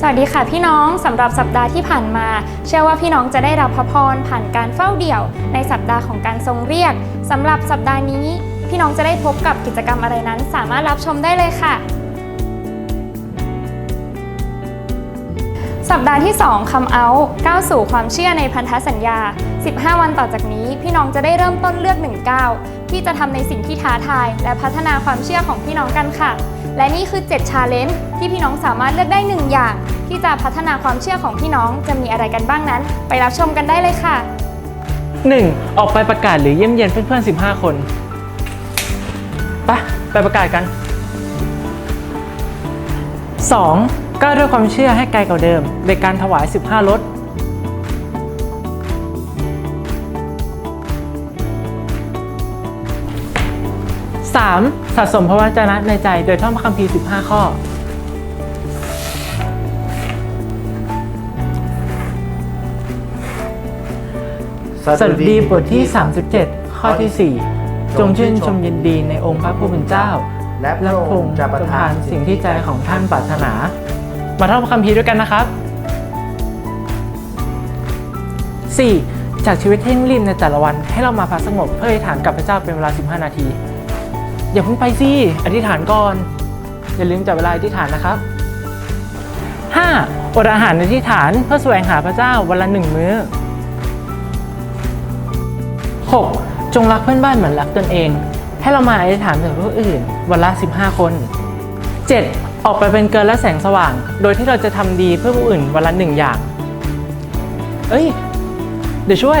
สวัสดีค่ะพี่น้องสำหรับสัปดาห์ที่ผ่านมา เชื่อว่าพี่น้องจะได้รับพระพรผ่านการเฝ้าเดี่ยว ในสัปดาห์ของการทรงเรียกสำหรับสัปดาห์นี้ พี่น้องจะได้พบกับกิจกรรมอะไรนั้น สามารถรับชมได้เลยค่ะ สัปดาห์ที่ 2คำเอาก้าวสู่ความเชื่อในพันธสัญญา 15 วันต่อจากนี้ พี่น้องจะได้เริ่มต้นเลือกหนึ่งก้า ที่จะทำในสิ่งที่ท้าทาย และพัฒนาความเชื่อของพี่น้องกันค่ะ และนี่คือ 7 challenge ที่พี่น้องสามารถเลือกได้หนึ่งอย่าง ที่จะพัฒนาความเชื่อของพี่น้องจะมีอะไรกันบ้างนั้น ไปรับชมกันได้เลยค่ะ 1. ออกไปประกาศหรือเยี่ยมเยียนเพื่อนๆ 15 คนไปไปประกาศกัน 2. ก้าวด้วยความเชื่อให้ไกลกว่าเดิมโดยการถวาย 15รถ 3. สะสมพระวจนะในใจโดยท่องพระคัมภีร์ 15 ข้อ สดุดีบทที่ 37 ข้อที่ 4 จงชื่นชมยินดีในองค์พระผู้เป็นเจ้า และพและระพระอองงค์ค์จะจะปประระทาทานนสิ่งที่ใจของท่านปรารถนา มาท่องพระคัมภีร์ด้วยกันนะครับ 4. จากชีวิตที่เร่งรีบในแต่ละวันให้เรามาพักสงบเพื่ออธิษฐานกับพระเจ้าเป็นเวลา 15 นาที อย่าเพิ่งไปสิ อธิษฐานก่อน อย่าลืมจับเวลาอธิษฐานนะครับ 5. อดอาหารในที่ฐานเพื่อแสวงหาพระเจ้าวันละหนึ่งมื้อ 6. จงรักเพื่อนบ้านเหมือนรักตนเอง ให้เรามาอธิษฐานถึงผู้อื่น วันละ 15 คน 7. ออกไปเป็นเกินและแสงสว่าง โดยที่เราจะทำดีเพื่อผู้อื่นวันละหนึ่งอย่าง เอ้ย เดี๋ยวช่วย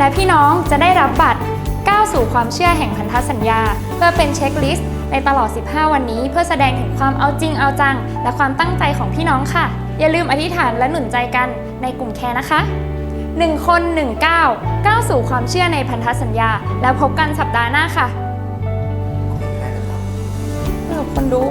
และพี่น้องจะได้รับบัตรก้าวสู่ความเชื่อแห่งพันธสัญญา เพื่อเป็นเช็คลิสต์ในตลอด 15 วันนี้เพื่อแสดงถึงความเอาจริงเอาจัง และความตั้งใจของพี่น้องค่ะ อย่าลืมอธิษฐานและหนุนใจกันในกลุ่มแคร์นะคะ 1 คน 1 ก้าวก้าวสู่ความเชื่อในพันธสัญญา แล้วพบกันสัปดาห์หน้าค่ะขอบคนดู